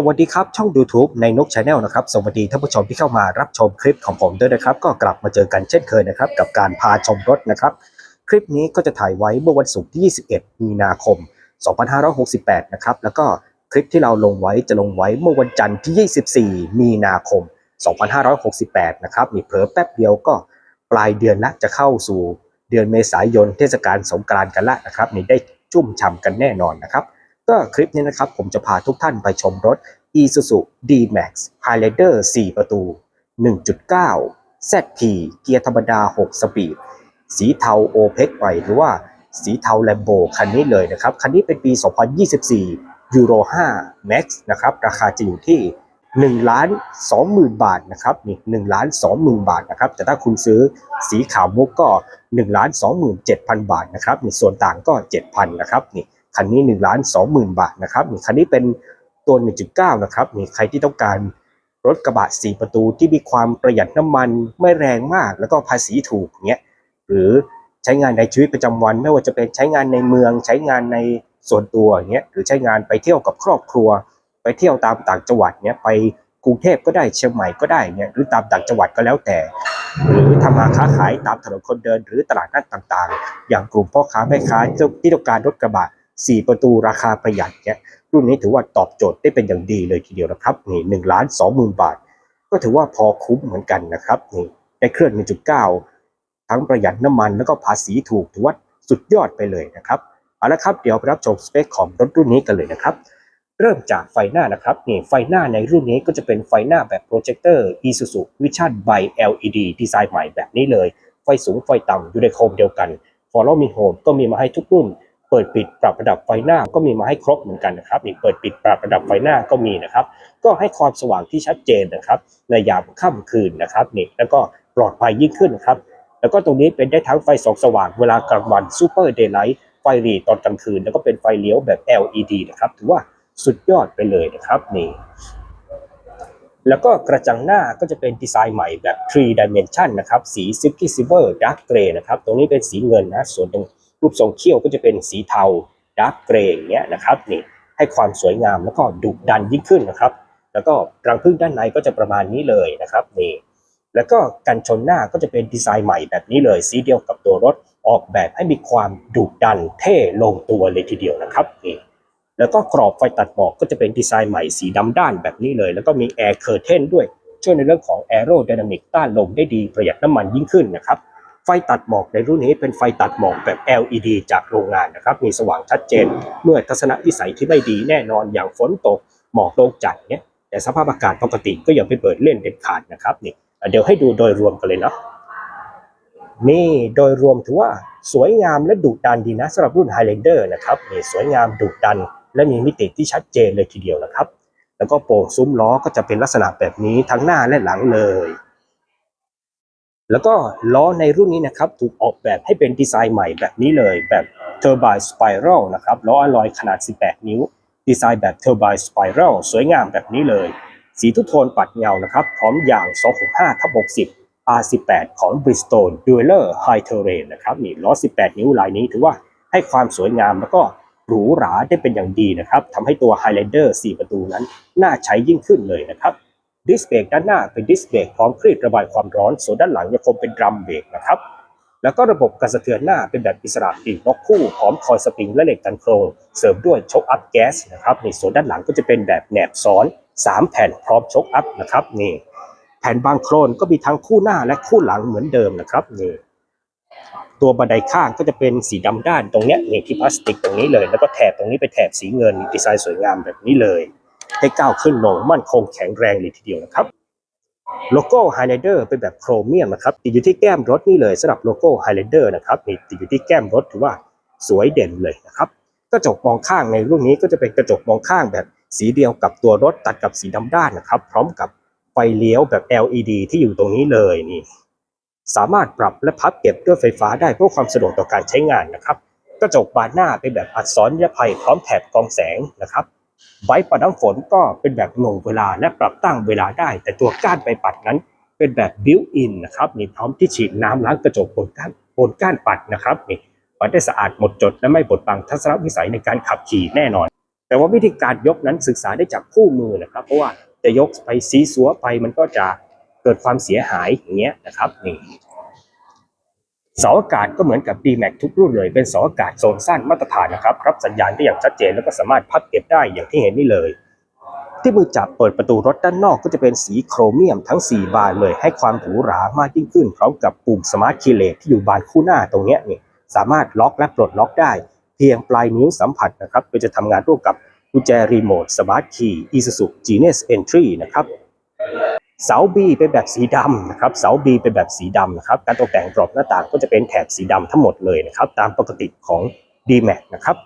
สวัสดีครับ ช่อง YouTube ในนก Channel นะครับ สวัสดีท่านผู้ชมที่เข้ามารับชมคลิปของผมด้วยนะครับ ก็กลับมาเจอกันเช่นเคยนะครับ กับการพาชมรถนะครับ คลิปนี้ก็จะถ่ายไว้เมื่อวันศุกร์ที่ 21 มีนาคม 2568 นะครับ แล้วก็คลิปที่เราลงไว้จะลงไว้เมื่อวันจันทร์ที่ 24 มีนาคม 2568 นะครับนี่เผลอแป๊บเดียวก็ปลายเดือนละจะเข้าสู่เดือนเมษายนเทศกาลสงกรานต์กันละนะครับนี่ได้จุ่มฉ่ำกันแน่นอนนะครับ ก็คลิปนี้นะครับผมจะพาทุกท่านไปชมรถ Isuzu D-Max Highlander 4 ประตู 1.9 ZP เกียร์ธรรมดา 6 สปีด สีเทา OPEC ไปหรือว่าสีเทา Lambo คันนี้เลยนะครับ คันนี้เป็นปี 2024 Euro 5 Max นะครับ ราคาจะอยู่ที่1ล้าน20,000 บาทนะครับนี่1ล้าน20,000 บาทนะครับ แต่ถ้าคุณซื้อสีขาวมุกก็1ล้าน27,000 บาทนะครับนี่ส่วนต่างก็ 7,000 นะครับนี่ คันนี้1ล้าน20,000 บาทนะครับนี่คันนี้เป็นตัว 1.9 นะครับนี่ใครที่ต้องการรถกระบะ 4 ประตูที่มีความประหยัดน้ำมันไม่แรงมาก แล้วก็ภาษีถูกเงี้ยหรือใช้งานในชีวิตประจำวัน ไม่ว่าจะเป็นใช้งานในเมือง ใช้งานในส่วนตัวเงี้ยหรือใช้งานไปเที่ยวกับครอบครัว ไปเที่ยวตามต่างจังหวัดเนี้ยไปกรุงเทพก็ได้เชียงใหม่ก็ได้เนี่ยหรือตามต่างจังหวัดก็แล้วแต่ หรือทำมาค้าขายตามถนนคนเดิน หรือตลาดนัดต่างๆ อย่างกลุ่มพ่อค้าแม่ค้าที่ต้องการรถกระบะ 4 ประตูราคาประหยัดเนี่ยรุ่นนี้ถือว่าตอบโจทย์ได้เป็นอย่างดีเลยทีเดียวนะครับนี่หนึ่งล้านสองหมื่นบาท ก็ถือว่าพอคุ้มเหมือนกันนะครับนี่ได้เครื่อง 1.9 ทั้งประหยัดน้ำมันแล้วก็ภาษีถูกถือว่าสุดยอดไปเลยนะครับเอาละครับเดี๋ยวไปรับชมสเปคของรถรุ่นนี้กันเลยนะครับ เริ่มจากไฟหน้านะครับนี่ไฟหน้าในรุ่นนี้ก็จะเป็นไฟหน้าแบบโปรเจคเตอร์ Isuzu Vision by LED ดีไซน์ใหม่แบบนี้เลย ไฟสูงไฟต่ำอยู่ในโคมเดียวกัน Follow Me Home ก็มีมาให้ทุกรุ่น เปิดปิดปรับระดับไฟหน้าก็มีมาให้ครบเหมือนกันนะครับนี่เปิดปิดปรับระดับไฟหน้าก็มีนะครับ ก็ให้ความสว่างที่ชัดเจนนะครับ ในยามค่ำคืนนะครับนี่แล้วก็ปลอดภัยยิ่งขึ้นนะครับ แล้วก็ตรงนี้เป็นได้ทั้งไฟสองสว่างเวลากลางวัน Super Daylight ไฟรีตอนกลางคืน แล้วก็เป็นไฟเลี้ยวแบบ LED นะครับถือว่าสุดยอดไปเลยนะครับนี่แล้วก็กระจังหน้าก็จะเป็นดีไซน์ใหม่แบบ 3 dimension นะครับ สี silky silver dark gray นะครับ ตรงนี้เป็นสีเงินนะ ส่วนตรง รูปทรงเขี้ยวก็จะเป็นสีเทา dark gray อย่างเงี้ยนะครับนี่ให้ความสวยงามแล้วก็ดุดันยิ่งขึ้นนะครับ แล้วก็รังผึ้งด้านในก็จะประมาณนี้เลยนะครับนี่แล้วก็กันชนหน้าก็จะเป็นดีไซน์ใหม่แบบนี้เลย สีเดียวกับตัวรถออกแบบให้มีความดุดันเท่ลงตัวเลยทีเดียวนะครับนี่แล้วก็กรอบไฟตัดหมอกก็จะเป็นดีไซน์ใหม่สีดำด้านแบบนี้เลย แล้วก็มีแอร์เคอร์เทนด้วยช่วยในเรื่องของแอโร d y นามิกต้านลมได้ดีประหยัดน้ำมันยิ่งขึ้นนะครับ ไฟตัดหมอกในรุ่นนี้เป็นไฟตัดหมอกแบบ LED จากโรงงานนะครับ มีสว่างชัดเจน เมื่อทัศนวิสัยที่ไม่ดีแน่นอนอย่างฝนตกหมอกลงจัดเนี่ยแต่สภาพอากาศปกติก็อย่าไปเปิดเล่นเด็ดขาดนะครับนี่เดี๋ยวให้ดูโดยรวมกันเลยเนาะนี่โดยรวมถือว่าสวยงามและดุดันดีนะสำหรับรุ่น Highlander นะครับนี่สวยงามดุดัน และมีมิติที่ชัดเจนเลยทีเดียวนะครับ แล้วก็โป่งซุ้มล้อก็จะเป็นลักษณะแบบนี้ทั้งหน้าและหลังเลย แล้วก็ล้อในรุ่นนี้นะครับถูกออกแบบให้เป็นดีไซน์ใหม่แบบนี้เลย แบบ Turbine Spiral นะครับล้ออะลอยขนาด 18 นิ้ว ดีไซน์แบบ Turbine Spiral สวยงามแบบนี้เลย สีทุกโทนปัดเงานะครับ พร้อมยาง 265ทับ60 R18 ของ Bridgestone Dueler High Terrain นะครับนี่ล้อ 18 นิ้วลายนี้ถือว่าให้ความสวยงามแล้วก็หรูหราได้เป็นอย่างดีนะครับทำให้ตัว Highlander 4 ประตูนั้นน่าใช้ยิ่งขึ้นเลยนะครับ ดิสเบรกด้านหน้าเป็นดิสเบรกพร้อมคลีดระบายความร้อน ส่วนด้านหลังยังคงเป็นดรัมเบรกนะครับแล้วก็ระบบการสะเทือนหน้าเป็นแบบอิสระปีกนกคู่พร้อมคอยสปริงและเหล็กกันโครงเสริมด้วยช็อคอัพแก๊สนะครับในส่วนด้านหลังก็จะเป็นแบบแหนบซ้อน 3 แผ่นพร้อมช็อคอัพนะครับนี่แผ่นบางโครนก็มีทั้งคู่หน้าและคู่หลังเหมือนเดิมนะครับนี่ตัวบันไดข้างก็จะเป็นสีดำด้านตรงเนี้ยนี่ที่พลาสติกตรงนี้เลย แล้วก็แถบตรงนี้เป็นแถบสีเงินดีไซน์สวยงามแบบนี้เลย ให้ก้าวขึ้นลงมั่นคงแข็งแรงเลยทีเดียวนะครับโลโก้ Highlander เป็นแบบโครเมียมนะครับติดอยู่ที่แก้มรถนี่เลยสำหรับโลโก้ Highlander นะครับนี่ติดอยู่ที่แก้มรถถือว่าสวยเด่นเลยนะครับกระจกมองข้างในรุ่นนี้ก็จะเป็นกระจกมองข้างแบบสีเดียวกับตัวรถตัดกับสีดำด้านนะครับ พร้อมกับไฟเลี้ยวแบบ LED ที่อยู่ตรงนี้เลยนี่ สามารถปรับและพับเก็บด้วยไฟฟ้าได้เพื่อความสะดวกต่อการใช้งานนะครับ กระจกบานหน้าเป็นแบบอัดซ้อนนิรภัยพร้อมแถบกองแสงนะครับ ใบปัดน้ำฝนก็เป็นแบบหน่วงเวลาและปรับตั้งเวลาได้ แต่ตัวก้านใบปัดนั้นเป็นแบบบิวอินนะครับนี่พร้อมที่ฉีดน้ำล้างกระจกบนก้านบนก้านปัดนะครับนี่ปัดได้สะอาดหมดจดและไม่บดบังทัศนวิสัยในการขับขี่แน่นอน แต่ว่าวิธีการยกนั้นศึกษาได้จากคู่มือนะครับ เพราะว่าจะยกไปซีซัวไปมันก็จะเกิดความเสียหายอย่างเงี้ยนะครับนี่ เสาอากาศก็เหมือนกับ D-Max ทุกรุ่นเลย เป็นเสาอากาศโซนสั้นมาตรฐานนะครับ รับสัญญาณได้อย่างชัดเจนแล้วก็สามารถพับเก็บได้อย่างที่เห็นนี่เลย ที่มือจับเปิดประตูรถด้านนอกก็จะเป็นสีโครเมียมทั้ง 4 บานเลย ให้ความหรูหรามากยิ่งขึ้น พร้อมกับปุ่มสมาร์ทคีย์เลสที่อยู่บานคู่หน้าตรงนี้นี่สามารถล็อกและปลดล็อกได้ เพียงปลายนิ้วสัมผัสนะครับโดยจะทำงานร่วมกับกุญแจรีโมทสมาร์ทคีย์ Isuzu Genius Entry นะครับ เสา B เป็นแบบสีดำนะครับเสา B เป็นแบบสีดำนะครับการตกแต่งกรอบหน้าต่างก็จะเป็นแถบสีดำทั้งหมดเลยนะครับตามปกติของ D-Max นะครับ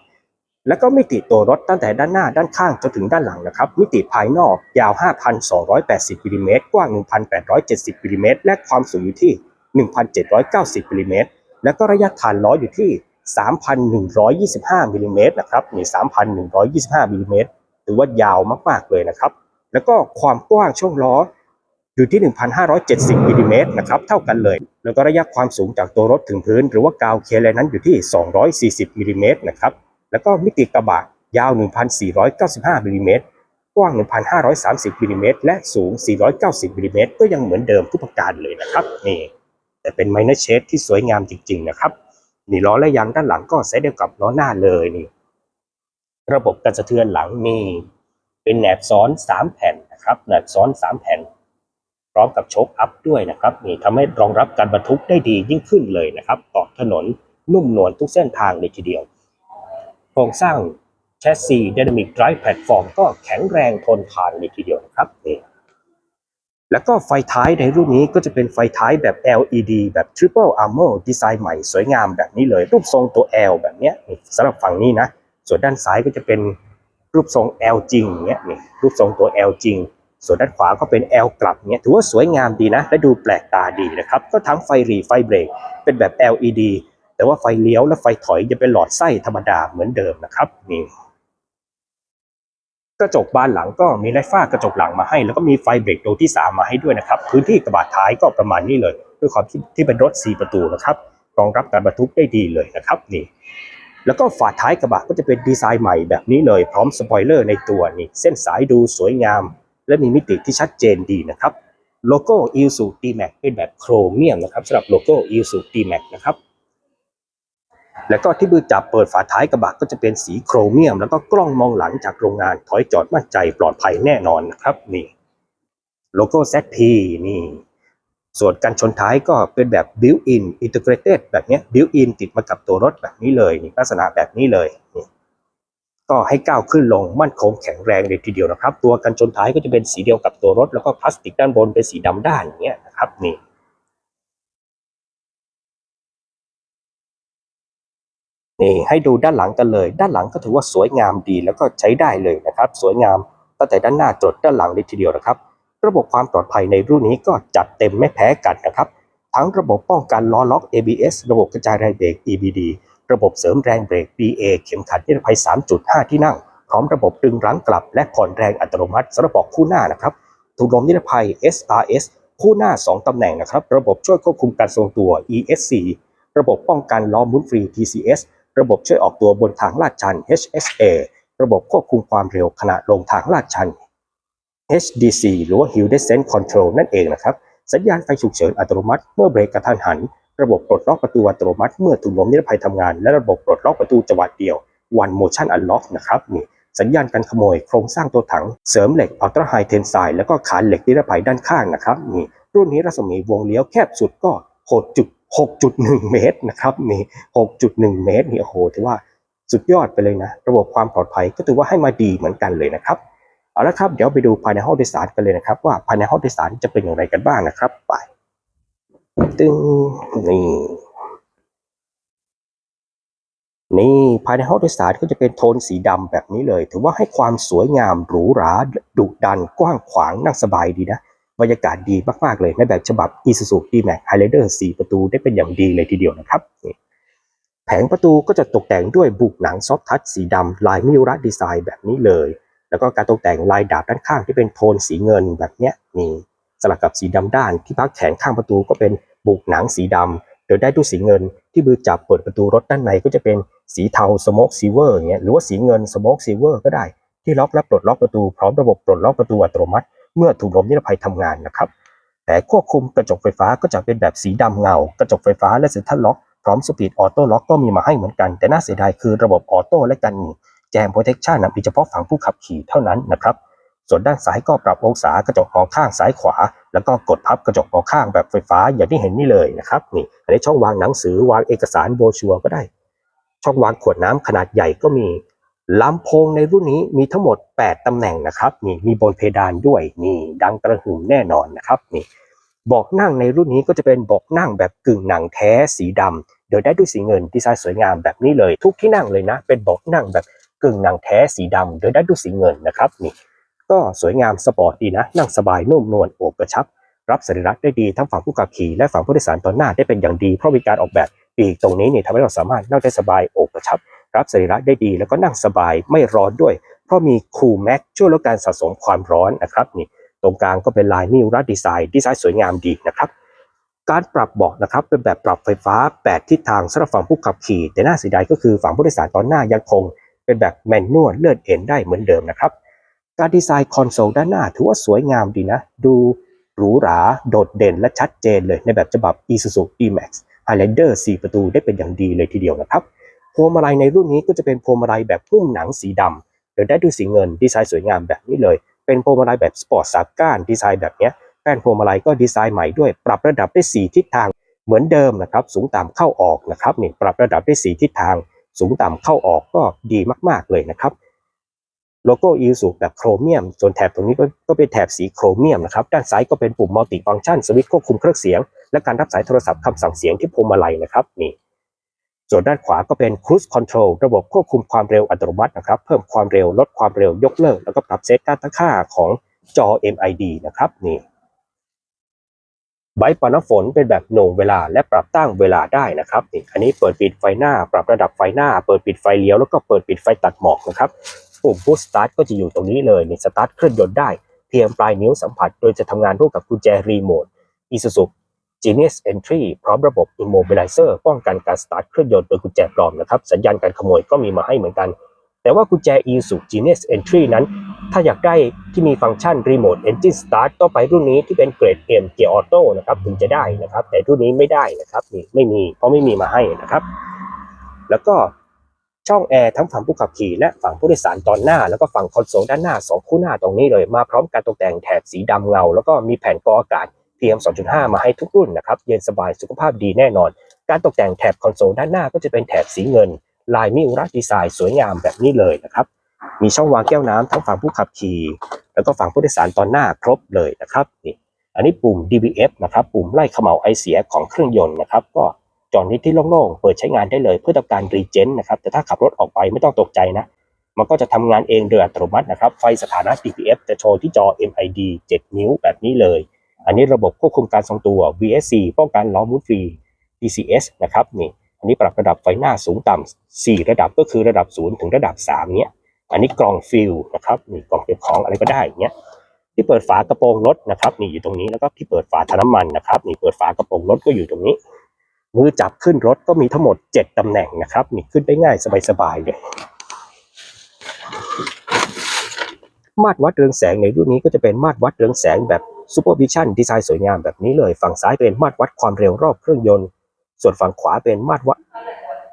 แล้วก็มิติตัวรถตั้งแต่ด้านหน้าด้านข้างจนถึงด้านหลังนะครับมิติภายนอกยาว 5,280มิลลิเมตรกว้าง 1,870มิลลิเมตรและความสูงอยู่ที่ 1,790มิลลิเมตรแล้วก็ระยะฐานล้ออยู่ที่ 3,125มิลลิเมตรนะครับนี่3,125มิลลิเมตรถือว่ายาวมากๆเลยนะครับ แล้วก็ความกว้างช่วงล้อ อยู่ที่ 1,570มิลลิเมตรนะครับเท่ากันเลย แล้วก็ระยะความสูงจากตัวรถถึงพื้น หรือว่ากาวเคเลนั้นอยู่ที่ 240มิลลิเมตรนะครับแล้วก็มิติกระบะยาว 1,495มิลลิเมตรกว้าง 1,530มิลลิเมตรและสูง 490มิลลิเมตรก็ยังเหมือนเดิมทุกประการเลยนะครับนี่แต่เป็นไมเนอร์เชดที่สวยงามจริง ๆ นะครับนี่ล้อและยางด้านหลังก็ใช้เดียวกับล้อหน้าเลยนี่ระบบการสะเทือนหลังมีเป็นแหนบซ้อน 3 แผ่นนะครับแหนบซ้อน 3 แผ่น พร้อมกับโชคอัพด้วยนะครับนี่ทำให้รองรับการบรรทุกได้ดียิ่งขึ้นเลยนะครับออกถนนนุ่มนวลทุกเส้นทางเลยทีเดียว โครงสร้างแชสซี Dynamic Drive Platform ก็แข็งแรงทนทานเลยทีเดียวนะครับนี่แล้วก็ไฟท้ายในรุ่นนี้ก็จะเป็นไฟท้ายแบบ LED แบบ Triple Armor ดีไซน์ใหม่สวยงามแบบนี้เลย รูปทรงตัว L แบบเนี้ยสำหรับฝั่งนี้นะ ส่วนด้านซ้ายก็จะเป็นรูปทรง L จริงเนี้ยนี่รูปทรงตัว L จริง ส่วนด้านขวาก็เป็น L กลับเนี้ยถือว่าสวยงามดีนะ และดูแปลกตาดีนะครับ ก็ทั้งไฟหรีไฟเบรกเป็นแบบ LED แต่ว่าไฟเลี้ยวและไฟถอยจะเป็นหลอดไส้ธรรมดาเหมือนเดิมนะครับนี่กระจกบานหลังก็มีไลฟ้ากระจกหลังมาให้ แล้วก็มีไฟเบรกตัวที่ 3 มาให้ด้วยนะครับ พื้นที่กระบะท้ายก็ประมาณนี้เลย ด้วยความที่ที่เป็นรถ 4 ประตูนะครับรองรับการบรรทุกได้ดีเลยนะครับนี่แล้วก็ฝาท้ายกระบะก็จะเป็นดีไซน์ใหม่แบบนี้เลย พร้อมสปอยเลอร์ในตัวนี่เส้นสายดูสวยงาม และมีมิติที่ชัดเจนดีนะครับโลโก้ i s u D-Max เป็นแบบโครเมียมนะครับสำหรับโลโก้ i s u D-Max นะครับ แล้วก็ที่มือจับเปิดฝาท้ายกระบะก็จะเป็นสีโครเมียม แล้วก็กล้องมองหลังจากโรงงานถอยจอดมั่นใจปลอดภัยแน่นอนนะครับนี่โลโก้ ZP นี่ ส่วนการชนท้ายก็เป็นแบบ built-in integrated แบบนี้ built-in ติดมากับตัวรถแบบนี้เลยลักษณะแบบนี้เลยนี่ ก็ให้ก้าวขึ้นลงมั่นคงแข็งแรงเลยทีเดียวนะครับ ตัวกันชนท้ายก็จะเป็นสีเดียวกับตัวรถ แล้วก็พลาสติกด้านบนเป็นสีดำด้านอย่างเงี้ยนะครับนี่นี่ให้ดูด้านหลังกันเลย ด้านหลังก็ถือว่าสวยงามดีแล้วก็ใช้ได้เลยนะครับ สวยงามตั้งแต่ด้านหน้าจดด้านหลังเลยทีเดียวนะครับ ระบบความปลอดภัยในรุ่นนี้ก็จัดเต็มไม่แพ้กันนะครับ ทั้งระบบป้องกันล้อล็อก ABS ระบบกระจายแรงเบรก EBD ระบบเสริมแรงเบรก BA เข็มขัดนิรภัย 3.5 ที่นั่ง พร้อมระบบดึงรั้งกลับและผ่อนแรงอัตโนมัติสำหรับคู่หน้านะครับถุงลมนิรภัย SRS คู่หน้า 2 ตำแหน่งนะครับ ระบบช่วยควบคุมการทรงตัว ESC ระบบป้องกันล้อมุนฟรี TCS ระบบช่วยออกตัวบนทางลาดชัน HSA ระบบควบคุมความเร็วขณะลงทางลาดชัน HDC หรือว่า Hill Descent Control นั่นเองนะครับ สัญญาณไฟฉุกเฉินอัตโนมัติเมื่อเบรกกระทันหัน ระบบปลดล็อกประตูอัตโนมัติเมื่อถุงลมนิรภัยทำงาน และระบบปลดล็อกประตูจังหวะเดียว One Motion Unlock นะครับนี่สัญญาณการขโมยโครงสร้างตัวถังเสริมเหล็ก Ultra High Tensile แล้วก็ขานเหล็กนิรภัยด้านข้างนะครับนี่รุ่นนี้รัศมีวงเลี้ยวแคบสุดก็6.6.1 เมตรนะครับนี่6.1 เมตรนี่โอ้โหถือว่าสุดยอดไปเลยนะ ระบบความปลอดภัยก็ถือว่าให้มาดีเหมือนกันเลยนะครับเอาละครับเดี๋ยวไปดูภายในห้องโดยสารกันเลยนะครับ ว่าภายในห้องโดยสารจะเป็นอย่างไรกันบ้างนะครับไป ตึงนี่ นี่ภายในห้องโดยสารก็จะเป็นโทนสีดำแบบนี้เลย ถือว่าให้ความสวยงามหรูหราดุดันกว้างขวางนั่งสบายดีนะ บรรยากาศดีมาก ๆ เลยในแบบฉบับ Isuzu D-Max Highlander 4 ประตูได้เป็นอย่างดีเลยทีเดียวนะครับนี่แผงประตูก็จะตกแต่งด้วยบุกหนังซอฟทัชสีดำลายมิวระดีไซน์แบบนี้เลย แล้วก็การตกแต่งลายดาบด้านข้างที่เป็นโทนสีเงินแบบเนี้ยนี่ สลับกับสีดำด้าน ที่พักแขนข้างประตูก็เป็นบุกหนังสีดำโดยได้ด้วยสีเงินที่มือจับเปิดประตูรถด้านในก็จะเป็นสีเทา smoke silver อย่างเงี้ยหรือว่าสีเงิน smoke silver ก็ได้ ที่ล็อกและปลดล็อกประตูพร้อมระบบปลดล็อกประตูอัตโนมัติ เมื่อถุงลมนิรภัยทำงานนะครับแต่ควบคุมกระจกไฟฟ้าก็จะเป็นแบบสีดำเงา กระจกไฟฟ้าและเซ็นทรัลล็อกพร้อมสปีดออโต้ล็อกก็มีมาให้เหมือนกัน แต่น่าเสียดายคือระบบออโต้และกันแจมโปรเทคชั่นมีเฉพาะฝั่งผู้ขับขี่เท่านั้นนะครับ ส่วนด้านซ้ายก็ปรับองศากระจกมองข้างซ้ายขวา แล้วก็กดพับกระจกมองข้างแบบไฟฟ้าอย่างที่เห็นนี่เลยนะครับนี่อันนี้ช่องวางหนังสือวางเอกสารโบชัวก็ได้ ช่องวางขวดน้ำขนาดใหญ่ก็มีลำโพงในรุ่นนี้มีทั้งหมด 8 ตำแหน่งนะครับนี่มีบนเพดานด้วยนี่ดังกระหึ่มแน่นอนนะครับนี่เบอกนั่งในรุ่นนี้ก็จะเป็นเบอกนั่งแบบกึ่งหนังแท้สีดำโดยได้ด้วยสีเงินดีไซน์สวยงามแบบนี้เลย ทุกที่นั่งเลยนะ เป็นเบอกนั่งแบบกึ่งหนังแท้สีดำโดยได้ด้วยสีเงินนะครับนี่ ก็สวยงามสปอร์ตดีนะ นั่งสบายนุ่มนวลโอบกระชับ รับสรีระได้ดีทั้งฝั่งผู้ขับขี่และฝั่งผู้โดยสารตอนหน้าได้เป็นอย่างดี เพราะมีการออกแบบปีกตรงนี้เนี่ยทำให้เราสามารถนั่งได้สบายโอบกระชับ รับสรีระได้ดีแล้วก็นั่งสบายไม่ร้อนด้วย เพราะมีคูลแม็กช่วยลดการสะสมความร้อนนะครับนี่ตรงกลางก็เป็นลายมิวรัดดีไซน์ดีไซน์สวยงามดีนะครับการปรับเบาะนะครับเป็นแบบปรับไฟฟ้า 8 ทิศทางสำหรับฝั่งผู้ขับขี่ แต่น่าเสียดายก็คือฝั่งผู้โดยสารตอนหน้ายังคง เป็นแบบแมนนวลเลื่อนเอ็นได้เหมือนเดิมนะครับ การดีไซน์คอนโซลด้านหน้าถือว่าสวยงามดีนะ ดูหรูหรา โดดเด่นและชัดเจนเลยในแบบฉบับ Isuzu D-Max Highlander 4 ประตูได้เป็นอย่างดีเลยทีเดียวนะครับ พวงมาลัยในรุ่นนี้ก็จะเป็นพวงมาลัยแบบหุ้มหนังสีดำโดยได้ด้วยสีเงินดีไซน์สวยงามแบบนี้เลย เป็นพวงมาลัยแบบสปอร์ตสามก้านดีไซน์แบบนี้แป้นพวงมาลัยก็ดีไซน์ใหม่ด้วย ปรับระดับได้สี่ทิศทางเหมือนเดิมนะครับ สูงต่ำเข้าออกนะครับนี่ปรับระดับได้สี่ทิศทาง สูงต่ำเข้าออกก็ดีมาก ๆ เลยนะครับ โลโก้อีซูแบบโครเมียม ส่วนแถบตรงนี้ก็ก็เป็นแถบสีโครเมียมนะครับ ด้านซ้ายก็เป็นปุ่มมัลติฟังก์ชันสวิตช์ควบคุมเครื่องเสียง และการรับสายโทรศัพท์คำสั่งเสียงที่พวงมาลัยนะครับนี่ส่วนด้านขวาก็เป็น Cruise Control ระบบควบคุมความเร็วอัตโนมัตินะครับ เพิ่มความเร็วลดความเร็วยกเลิก แล้วก็ปรับเซตการตั้งค่าของจอ MID นะครับนี่ใบปัดน้ำฝนเป็นแบบโหน่งเวลาและปรับตั้งเวลาได้นะครับนี่อันนี้เปิดปิดไฟหน้า ปรับระดับไฟหน้า เปิดปิดไฟเลี้ยวแล้วก็เปิดปิดไฟตัดหมอกนะครับ ปุ่ม Push Start ก็จะอยู่ตรงนี้เลยในสตาร์ทเครื่องยนต์ได้ เพียงปลายนิ้วสัมผัส โดยจะทำงานร่วมกับกุญแจรีโมท Isuzu Genius Entry พร้อมระบบ Immobilizer ป้องกันการสตาร์ทเครื่องยนต์โดยกุญแจปลอมนะครับ สัญญาณการขโมยก็มีมาให้เหมือนกัน แต่ว่ากุญแจ Isuzu Genius Entry นั้น ถ้าอยากได้ที่มีฟังก์ชัน Remote Engine Start ต้องไปรุ่นนี้ที่เป็นเกรด M Gear Auto นะครับถึงจะได้นะครับ แต่รุ่นนี้ไม่ได้นะครับนี่ไม่มีเพราะไม่มีมาให้นะครับ แล้วก็ ช่องแอร์ทั้งฝั่งผู้ขับขี่และฝั่งผู้โดยสารตอนหน้า แล้วก็ฝั่งคอนโซลด้านหน้าสองคู่หน้าตรงนี้เลยมาพร้อมการตกแต่งแถบสีดำเงา แล้วก็มีแผ่นกรองอากาศ PM 2.5 มาให้ทุกรุ่นนะครับเย็นสบายสุขภาพดีแน่นอน การตกแต่งแถบคอนโซลด้านหน้าก็จะเป็นแถบสีเงิน ลายมิวรัดีไซน์สวยงามแบบนี้เลยนะครับมีช่องวางแก้วน้ำทั้งฝั่งผู้ขับขี่ แล้วก็ฝั่งผู้โดยสารตอนหน้าครบเลยนะครับนี่อันนี้ปุ่ม DBF นะครับปุ่มไล่เขม่าไอเสียของเครื่องยนต์นะครับก็ จอดนิดที่โล่งๆ เปิดใช้งานได้เลยเพื่อต้องการรีเจนนะครับ แต่ถ้าขับรถออกไปไม่ต้องตกใจนะ มันก็จะทำงานเองโดยอัตโนมัตินะครับ ไฟสถานะ DPF จะโชว์ที่จอ MID 7 นิ้วแบบนี้เลย อันนี้ระบบควบคุมการทรงตัว VSC ป้องกันล้อหมุนฟรี DCS นะครับนี่ อันนี้ปรับระดับไฟหน้าสูงต่ำ4ระดับก็คือระดับ 0 ถึงระดับ 3 เนี้ย อันนี้กล่องฟิลนะครับนี่กล่องเก็บของอะไรก็ได้เนี้ยที่เปิดฝากระโปรงรถนะครับนี่อยู่ตรงนี้แล้วก็ที่เปิดฝาถังน้ำมันนะครับนี่เปิดฝากระโปรงรถก็อยู่ตรงนี้ มือจับขึ้นรถก็มีทั้งหมด 7ตำแหน่งนะครับนี่ขึ้นได้ง่ายสบายๆเลยมาตรวัดเรืองแสงในรุ่นนี้ก็จะเป็นมาตรวัดเรืองแสงแบบซูเปอร์วิชั่นดีไซน์สวยงามแบบนี้เลย ฝั่งซ้ายเป็นมาตรวัดความเร็วรอบเครื่องยนต์ ส่วนฝั่งขวาเป็นมาตรวัด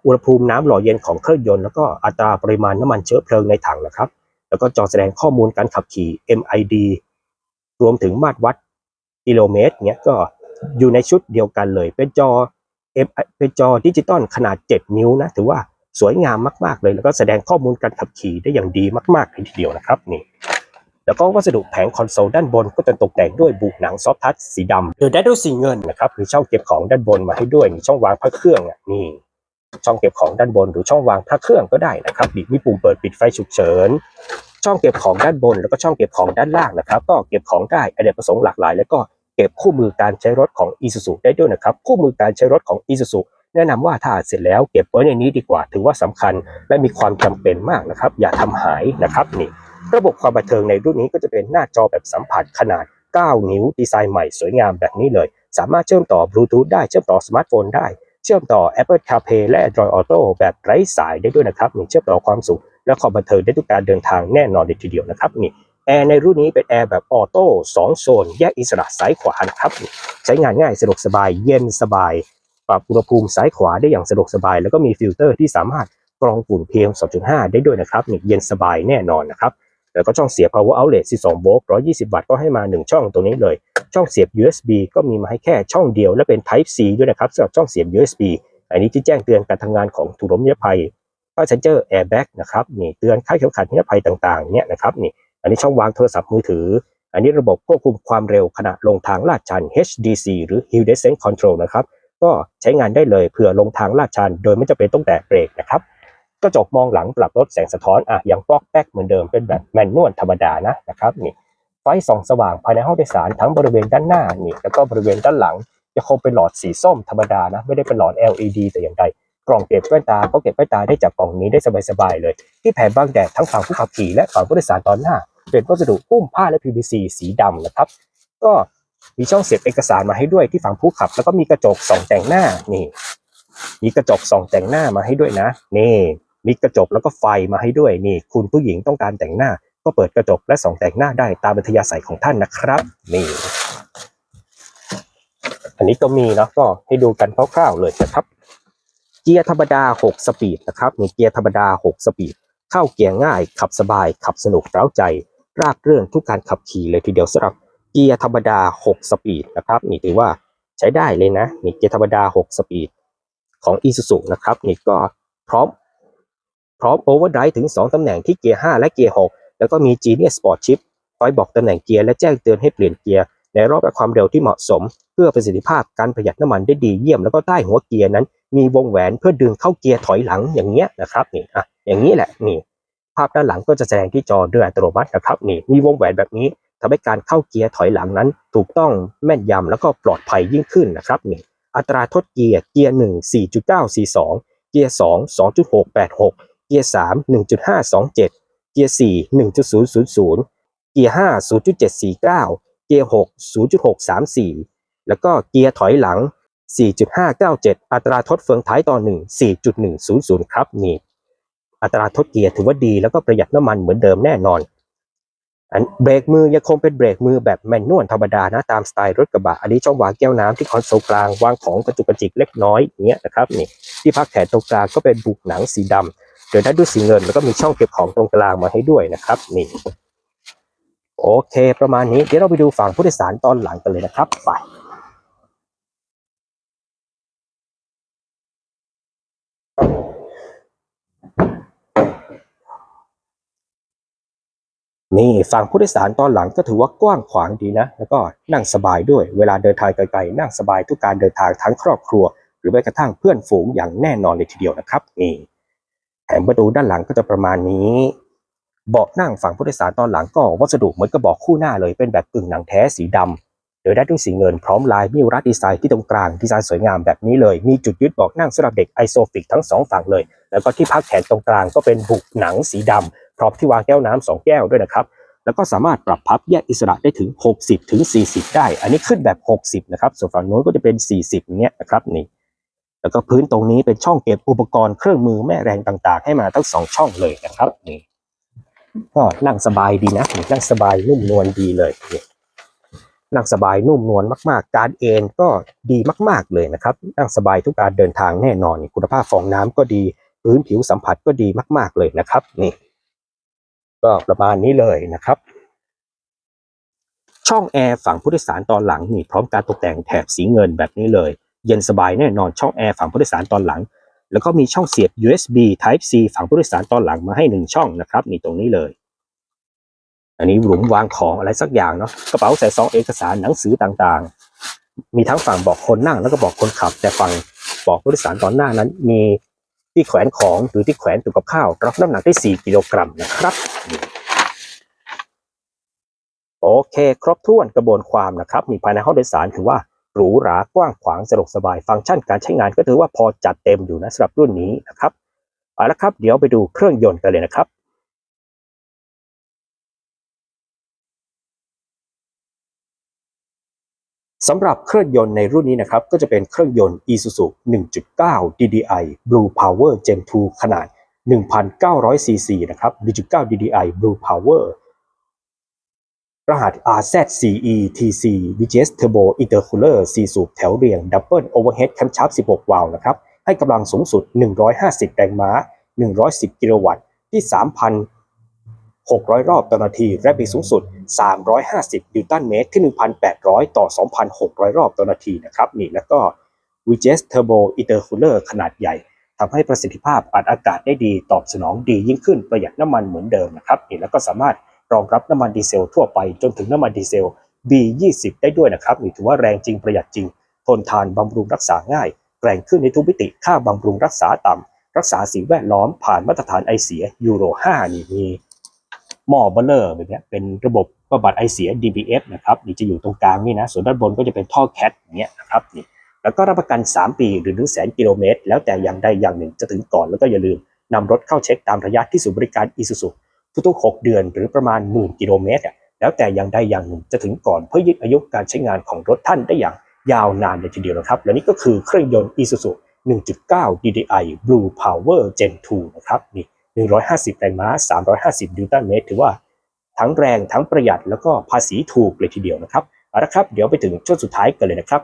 อุณหภูมิน้ำหล่อเย็นของเครื่องยนต์แล้วก็อัตราปริมาณน้ำมันเชื้อเพลิงในถังนะครับ แล้วก็จอแสดงข้อมูลการขับขี่ MID รวมถึงมาตรวัดกิโลเมตรเนี้ยก็อยู่ในชุดเดียวกันเลย เป็นจอ เป็นจอดิจิตอลขนาด 7 นิ้วนะถือว่าสวยงามมาก ๆ เลย แล้วก็แสดงข้อมูลการขับขี่ได้อย่างดีมากๆเลยทีเดียวนะครับนี่แล้วก็วัสดุแผงคอนโซลด้านบนก็จะตกแต่งด้วยบุหนังซอฟทัชสีดำโดยได้ด้วยสีเงินนะครับมีช่องเก็บของด้านบนมาให้ด้วยมีช่องวางพระเครื่องอะนี่ช่องเก็บของด้านบนหรือช่องวางพระเครื่องก็ได้นะครับมีปุ่มเปิดปิดไฟฉุกเฉิน ช่องเก็บของด้านบน แล้วก็ช่องเก็บของด้านล่างนะครับ ก็เก็บของได้อเนกประสงค์หลากหลาย แล้วก็ เก็บคู่มือการใช้รถของ Isuzu ได้ด้วยนะครับ คู่มือการใช้รถของ Isuzu แนะนำว่าถ้าเสร็จแล้วเก็บไว้ในนี้ดีกว่า ถือว่าสำคัญและมีความจำเป็นมากนะครับ อย่าทำหายนะครับนี่ระบบความบันเทิงในรุ่นนี้ก็จะเป็นหน้าจอแบบสัมผัสขนาด 9 นิ้วดีไซน์ใหม่สวยงามแบบนี้เลย สามารถเชื่อมต่อบลูทูธได้เชื่อมต่อสมาร์ทโฟนได้ เชื่อมต่อ Apple CarPlay และ Android Auto แบบไร้สายได้ด้วยนะครับนี่เชื่อมต่อความสุขและความบันเทิงได้ทุกการเดินทางแน่นอนเลยทีเดียวนะครับนี่ แอร์ในรุ่นนี้เป็นแอร์แบบออโต้2โซน แยกอิสระซ้ายขวานะครับ ใช้งานง่ายสะดวกสบายเย็นสบาย ปรับอุณหภูมิซ้ายขวาได้อย่างสะดวกสบาย แล้วก็มีฟิลเตอร์ที่สามารถกรองฝุ่น PM 2.5 ได้ด้วยนะครับนี่เย็นสบายแน่นอนนะครับ แล้วก็ช่องเสียบ power outlet 12 โวลต์ 120 วัตต์ก็ให้มา 1 ช่องตรงนี้เลย ช่องเสียบ USB ก็มีมาให้แค่ช่องเดียวและเป็น Type C ด้วยนะครับสำหรับช่องเสียบ USB อันนี้ที่แจ้งเตือนการทำงานของถุงลมนิรภัย Passenger Airbag นะครับนี่เตือนค่าเข็มขัดนิรภัยต่างๆเนี่ยนะครับนี่ นนี้ช่องวางโทรศัพท์มือถือ อันนี้ระบบควบคุมความเร็วขณะลงทางลาดชัน HDC หรือ Hill Descent Control นะครับ ก็ใช้งานได้เลยเผื่อลงทางลาดชัน โดยไม่จำเป็นต้องแตะเบรกนะครับกระจกมองหลังปรับลดแสงสะท้อนอะยังปอกแป๊กเหมือนเดิมเป็นแบบแมนนวลธรรมดานะนะครับนี่ไฟส่องสว่างภายในห้องโดยสารทั้งบริเวณด้านหน้านี่แล้วก็บริเวณด้านหลังจะคงเป็นหลอดสีส้มธรรมดานะไม่ได้เป็นหลอด LED แต่อย่างใดกล่องเก็บแว่นตาก็เก็บแว่นตาได้จากกล่องนี้ได้สบายๆเลย ที่แผ่บังแดดทั้งฝั่งผู้ขับขี่และฝั่งผู้โดยสารตอนหน้า เป็นวัสดุหุ้มผ้าและ PVC สีดำนะครับ ก็มีช่องเสียบเอกสารมาให้ด้วยที่ฝั่งผู้ขับ แล้วก็มีกระจกส่องแต่งหน้านี่ มีกระจกส่องแต่งหน้ามาให้ด้วยนะ นี่ มีกระจกแล้วก็ไฟมาให้ด้วยนี่ คุณผู้หญิงต้องการแต่งหน้า ก็เปิดกระจกและส่องแต่งหน้าได้ตามอัธยาศัยของท่านนะครับ นี่ อันนี้ก็มีเนาะก็ให้ดูกันคร่าวๆเลยนะครับ เกียร์ธรรมดา 6 สปีดนะครับนี่เกียร์ธรรมดา 6 สปีดเข้าเกียร์ง่าย ขับสบาย ขับสนุกเร้าใจ ราบเรื่องทุกการขับขี่เลยทีเดียวสำหรับเกียร์ธรรมดา 6 สปีดนะครับนี่ถือว่าใช้ได้เลยนะนี่เกียร์ธรรมดา 6 สปีดของ Isuzu นะครับนี่ก็พร้อมพร้อมโอเวอร์ไดถึง 2 ตำแหน่งที่เกียร์ 5 และเกียร์ 6 แล้วก็มี Genius Sport Chip คอยบอกตำแหน่งเกียร์และแจ้งเตือนให้เปลี่ยนเกียร์ ในรอบและความเร็วที่เหมาะสม เพื่อประสิทธิภาพการประหยัดน้ำมันได้ดีเยี่ยมแล้วก็ใต้หัวเกียร์นั้น มีวงแหวนเพื่อดึงเข้าเกียร์ถอยหลังอย่างเงี้ยนะครับนี่อะอย่างนี้แหละนี่าพด้านหลังก็จะแสดงที่จอด้วยอัตโนมัตินะครับนี่มีวงแหวนแบบนี้ทำให้การเข้าเกียร์ถอยหลังนั้น ถูกต้องแม่นยำแล้วก็ปลอดภัยยิ่งขึ้นนะครับนี่อัตราทดเกียร์เกียร์ 1 4.942 เกียร์ 2 2.686 เกียร์ 3 1.527 เกียร์ 4 1.000 เกียร์ 5 0.749 เกียร์ 6 0.634 แล้วก็เกียร์ถอยหลัง 4.597 อัตราทดเฟืองท้ายต่อ 1 4.100 ครับนี่ อัตราทดเกียร์ถือว่าดีแล้วก็ประหยัดน้ำมันเหมือนเดิมแน่นอน อันเบรกมือยังคงเป็นเบรกมือแบบแมนนวลธรรมดานะตามสไตล์รถกระบะ อันนี้ช่องวางแก้วน้ำที่คอนโซลกลางวางของกระจุกกระจิกเล็กน้อยอย่างเงี้ยนะครับนี่ที่พักแขนตรงกลางก็เป็นบุกหนังสีดำเดินได้ด้วยสีเงินแล้วก็มีช่องเก็บของตรงกลางมาให้ด้วยนะครับนี่โอเค ประมาณนี้เดี๋ยวเราไปดูฝั่งผู้โดยสารตอนหลังกันเลยนะครับไป นี่ฝั่งผู้โดยสารตอนหลังก็ถือว่ากว้างขวางดีนะ แล้วก็นั่งสบายด้วยเวลาเดินทางไกลๆนั่งสบายทุกการเดินทางทั้งครอบครัว หรือแม้กระทั่งเพื่อนฝูงอย่างแน่นอนเลยทีเดียวนะครับนี่แผงประตูด้านหลังก็จะประมาณนี้เบาะนั่งฝั่งผู้โดยสารตอนหลังก็วัสดุเหมือนกับเบาะคู่หน้าเลยเป็นแบบกึ่งหนังแท้สีดำโดยได้ด้วยสีเงินพร้อมลายมิวรัดดีไซน์ที่ตรงกลางดีไซน์สวยงามแบบนี้เลย มีจุดยึดเบาะนั่งสำหรับเด็กไอโซฟิกทั้งสองฝั่งเลย แล้วก็ที่พักแขนตรงกลางก็เป็นบุกหนังสีดำ พร้อมที่วางแก้วน้ำสองแก้วด้วยนะครับ แล้วก็สามารถปรับพับแยกอิสระได้ถึง 60 ถึง 40 ได้ อันนี้ขึ้นแบบ 60 นะครับ ส่วนฝั่งโน้นก็จะเป็น 40เงี้ยนะครับนี่ แล้วก็พื้นตรงนี้เป็นช่องเก็บอุปกรณ์เครื่องมือแม่แรงต่างๆ ให้มาทั้งสองช่องเลยนะครับนี่ก็นั่งสบายดีนะนั่งสบายนุ่มนวลดีเลยนี่นั่งสบายนุ่มนวลมากๆ การเอนก็ดีมากๆเลยนะครับ นั่งสบายทุกการเดินทางแน่นอน คุณภาพฟองน้ำก็ดี พื้นผิวสัมผัสก็ดีมาก ๆเลยนะครับนี่ ก็ประมาณนี้เลยนะครับ ช่องแอร์ฝั่งผู้โดยสารตอนหลังนี่พร้อมการตกแต่งแถบสีเงินแบบนี้เลย เย็นสบายแน่นอนช่องแอร์ฝั่งผู้โดยสารตอนหลัง แล้วก็มีช่องเสียบ USB Type C ฝั่งผู้โดยสารตอนหลังมาให้หนึ่งช่องนะครับนี่ตรงนี้เลย อันนี้หลุมวางของอะไรสักอย่างเนาะกระเป๋าใส่ซองเอกสารหนังสือต่างๆ มีทั้งฝั่งบอกคนนั่งแล้วก็บอกคนขับ แต่ฝั่งบอกผู้โดยสารตอนหน้านั้นมีที่แขวนของหรือที่แขวนตู้กับข้าวรับน้ำหนักได้ 4 กิโลกรัมนะครับโอเค ครบถ้วนกระบวนความนะครับ มีภายในห้องโดยสารถือว่าหรูหรากว้างขวางสะดวกสบาย ฟังก์ชันการใช้งานก็ถือว่าพอจัดเต็มอยู่นะสำหรับรุ่นนี้นะครับเอาละครับ เดี๋ยวไปดูเครื่องยนต์กันเลยนะครับสำหรับเครื่องยนต์ในรุ่นนี้นะครับ ก็จะเป็นเครื่องยนต์ Isuzu 1.9 DDI Blue Power Gen 2 ขนาด 1,900 cc นะครับ 1.9 DDI Blue Power รหัส RZCE TC VGS Turbo Intercooler 4 สูบแถวเรียง Double Overhead Camshaft 16 วาล์วนะครับ ให้กำลังสูงสุด 150 แรงม้า 110 กิโลวัตต์ ที่ 3,600 รอบต่อนาที และปีสูงสุด 350 นิวตันเมตร ที่ 1,800 ต่อ 2,600 รอบต่อนาทีนะครับ นี่แล้วก็ VGS Turbo Intercooler ขนาดใหญ่ ทำให้ประสิทธิภาพอัดอากาศได้ดีตอบสนองดียิ่งขึ้นประหยัดน้ำมันเหมือนเดิมนะครับนี่แล้วก็สามารถรองรับน้ำมันดีเซลทั่วไปจนถึงน้ำมันดีเซล B20 ได้ด้วยนะครับนี่ถือว่าแรงจริงประหยัดจริง ทนทานบำรุงรักษาง่ายแรงขึ้นในทุกมิติค่าบำรุงรักษาต่ำรักษาสิ่งแวดล้อมผ่านมาตรฐานไอเสียยูโร 5 นี่มีหม้อเบลเลอร์แบบนี้เป็นระบบบำบัดไอเสีย DBF นะครับนี่จะอยู่ตรงกลางนี่นะส่วนด้านบนก็จะเป็นท่อแคทอย่างเงี้ยนะครับนี่ แล้วก็รับประกัน 3 ปีหรือ1 0 0 0 0 0กิโลเมตร แล้วแต่อย่างใดอย่างหนึ่งจะถึงก่อน แล้วก็อย่าลืมนำรถเข้าเช็คตามระยะที่ศูนย์บริการ Isuzu ทุกๆ6เดือนหรือประมาณหมื่นกิโลเมตรแล้วแต่อย่างใดอย่างหนึ่งจะถึงก่อนเพื่อยืดอายุการใช้งานของรถท่านได้อย่างยาวนานเลยทีเดียวนะครับ และนี่ก็คือเครื่องยนต์ Isuzu 1.9 DDI Blue Power Gen 2 นะครับนี่ 150 แรงม้า 350 นิวตันเมตร ถือว่าทั้งแรงทั้งประหยัดแล้วก็ภาษีถูกเลยทีเดียวนะครับ เอาละครับ เดี๋ยวไปถึงช่วงสุดท้ายกันเลยนะครับ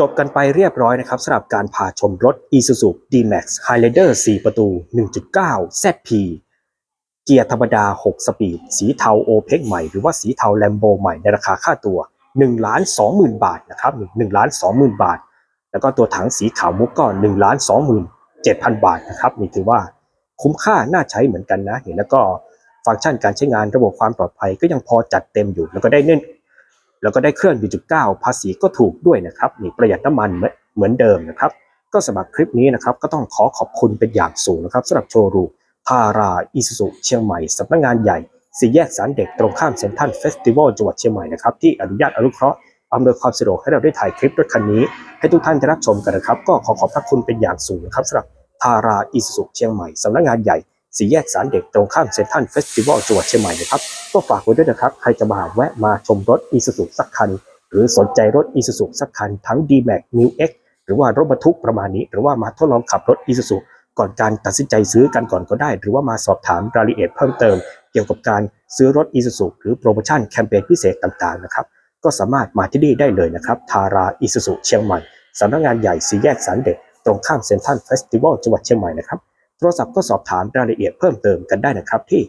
จบกันไปเรียบร้อยนะครับสำหรับการพาชมรถ Isuzu D-Max Highlander 4 ประตู 1.9 ZP เกียร์ธรรมดา 6 สปีด สีเทาโอเ c ใหม่หรือว่าสีเทาแลมโบใหม่ในราคาค่าตัว1ล้าน20,000 บาทนะครับ1ล้าน20,000 บาท แล้วก็ตัวถังสีขาวมุกก็1ล้าน27,000 บาทนะครับนี่ถือว่าคุ้มค่าน่าใช้เหมือนกันนะนี่แล้วก็ฟังก์ชันการใช้งานระบบความปลอดภัยก็ยังพอจัดเต็มอยู่ แล้วก็ได้เน้น แล้วก็ได้เครื่อง1.9 ภาษีก็ถูกด้วยนะครับนี่ประหยัดน้ำมันเหมือนเดิมนะครับ ก็สำหรับคลิปนี้นะครับก็ต้องขอขอบคุณเป็นอย่างสูงนะครับสำหรับโชว์รูมทาราอิสุสุเชียงใหม่สำนักงานใหญ่สี่แยกสารเด็กตรงข้ามเซ็นทรัลเฟสติวัลจังหวัดเชียงใหม่นะครับที่อนุญาตอนุเคราะห์อำนวยความสะดวกให้เราได้ถ่ายคลิปรถคันนี้ ให้ทุกท่านได้รับชมกันนะครับ ก็ขอขอบพระคุณเป็นอย่างสูงนะครับสำหรับทาราอิสุสุเชียงใหม่สำนักงานใหญ่ สี่แยกสารเด็กตรงข้ามเซ็นทรัลเฟสติวัลจังหวัดเชียงใหม่นะครับ ก็ฝากไว้ด้วยนะครับ ใครจะมาแวะมาชมรถอิสุสุสักคัน หรือสนใจรถ Isuzu สักคัน ทั้ง D-Max New X หรือว่ารถบรรทุกประมาณนี้ หรือว่ามาทดลองขับรถ Isuzu ก่อนการตัดสินใจซื้อกันก่อนก็ได้ หรือว่ามาสอบถามรายละเอียดเพิ่มเติม เกี่ยวกับการซื้อรถ Isuzu หรือโปรโมชั่นแคมเปญพิเศษต่างๆนะครับก็สามารถมาที่นี่ได้เลยนะครับทารา Isuzu เชียงใหม่สำนักงานใหญ่สีแยกสารเด็กตรงข้ามเซ็นทรัลเฟสติวัลจังหวัดเชียงใหม่นะครับ โทรศัพท์ก็สอบถามรายละเอียดเพิ่มเติมกันได้นะครับที่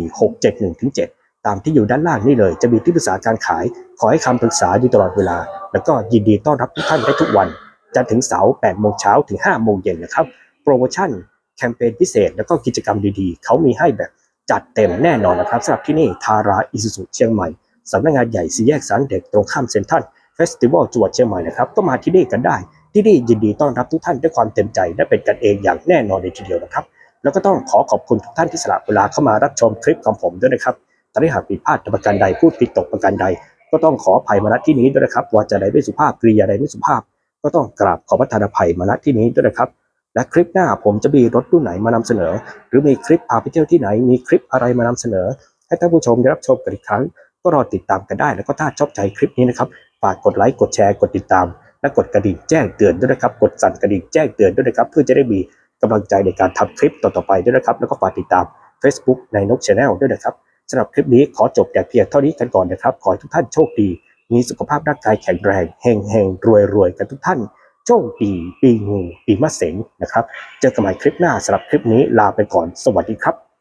053-244-671-7 ตามที่อยู่ด้านล่างนี่เลยจะมีที่ปรึกษาการขาย ขอให้คำปรึกษาอยู่ตลอดเวลา แล้วก็ยินดีต้อนรับทุกท่านได้ทุกวัน จันทร์ถึงเสาร์8โมงเช้าถึง5โมงเย็นนะครับ โปรโมชั่น แคมเปญพิเศษ แล้วก็กิจกรรมดีๆ เขามีให้แบบจัดเต็มแน่นอนนะครับสำหรับที่นี่ทาราอิสุสุเชียงใหม่สำนักงานใหญ่สี่แยกสารเด็กตรงข้ามเซ็นทรัลเฟสติวัลจังหวัดเชียงใหม่นะครับก็มาที่นี่กันได้ ที่นี่ยินดีต้อนรับทุกท่านด้วยความเต็มใจและเป็นกันเองอย่างแน่นอนเลยทีเดียวนะครับ แล้วก็ต้องขอขอบคุณทุกท่านที่สละเวลาเข้ามารับชมคลิปของผมด้วยนะครับถ้าได้หากผิดพลาดประการใดพูดผิดตกประการใด ก็ต้องขออภัยมาณที่นี้ด้วยนะครับว่าจะใดไม่สุภาพกริยาใดไม่สุภาพ ก็ต้องกราบขอประทานอภัยมาณที่นี้ด้วยนะครับและคลิปหน้าผมจะมีรถรุ่นไหนมานำเสนอ หรือมีคลิปพาไปเที่ยวที่ไหน มีคลิปอะไรมานำเสนอ ให้ท่านผู้ชมได้รับชมกันอีกครั้ง ก็รอติดตามกันได้ แล้วก็ถ้าชอบใจคลิปนี้นะครับ ฝากกดไลค์ กดแชร์ กดติดตาม และกดกระดิ่งแจ้งเตือนด้วยนะครับ กดสั่นกระดิ่งแจ้งเตือนด้วยนะครับ เพื่อจะได้มีกำลังใจในการทำคลิปต่อๆไปด้วยนะครับ แล้วก็ฝากติดตาม Facebook ในนก Channel ด้วยนะครับสำหรับคลิปนี้ขอจบแต่เพียงเท่านี้กันก่อนนะครับ ขอให้ทุกท่านโชคดี มีสุขภาพร่างกายแข็งแรงเฮงเฮงรวยรวยกันทุกท่าน โชคดีปีงูปีมะเสงนะครับ เจอกันใหม่คลิปหน้าสำหรับคลิปนี้ลาไปก่อน สวัสดีครับ